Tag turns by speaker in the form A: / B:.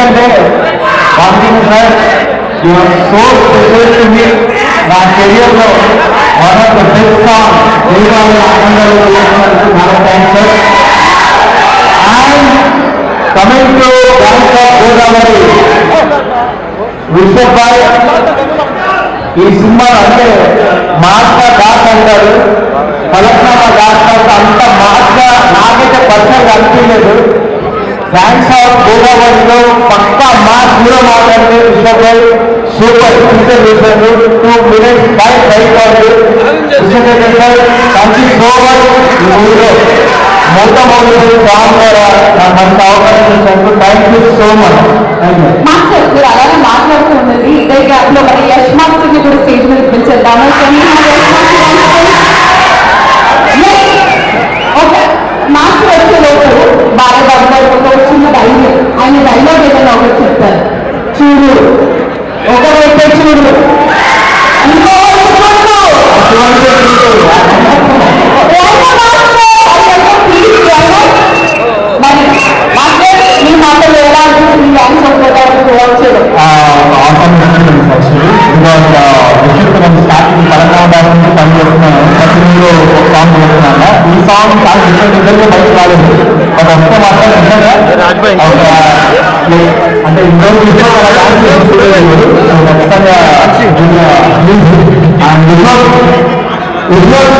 A: ఎందుకంటే one sir your so special to me నా కెరియర్లో one of the best song Deepavali ఆనందాలు చేసినందుకు చాలా thanks sir and coming to gangs of Godavari Vishwak ఈ cinema అంటే మాస్టర్ దాస్ అంటారు. ఫలక్నామా దాస్ అంత మాస్టర్ నాకైతే పర్సనల్గా అనిపించలేదు. థ్యాంక్స్ ఆఫ్ గోదావరిలో పక్కా మాస్ హీరో మాట్లాడితే విశ్వభాయ్ సూపర్ ఫీచర్ చేశారు టూ మినిట్స్ ఫైవ్ ఫైవ్ కాదు Vishwabhai sir thank you so much ఈ మూవీలో మొట్టమొదటి సాంగ్ ద్వారా నాకు అంత అవకాశం ఇచ్చినందుకు thank you so much thank you
B: master మీరు అలానే మాట్లాడుతూ ఉన్నది ఇదే గ్యాప్ లో మరి
A: చేస్తున్నాను. ఈ సాంగ్ చాలా డిఫరెంట్ డిఫరెంట్గా బయట రాలేదు. బట్ వస్తే మాత్రం నిజంగా ఒక అంటే ఇంట్లో విషయం అలా డాన్స్ చేస్తుంది ఖచ్చితంగా అండ్ విశ్వాస్ విశ్వాస్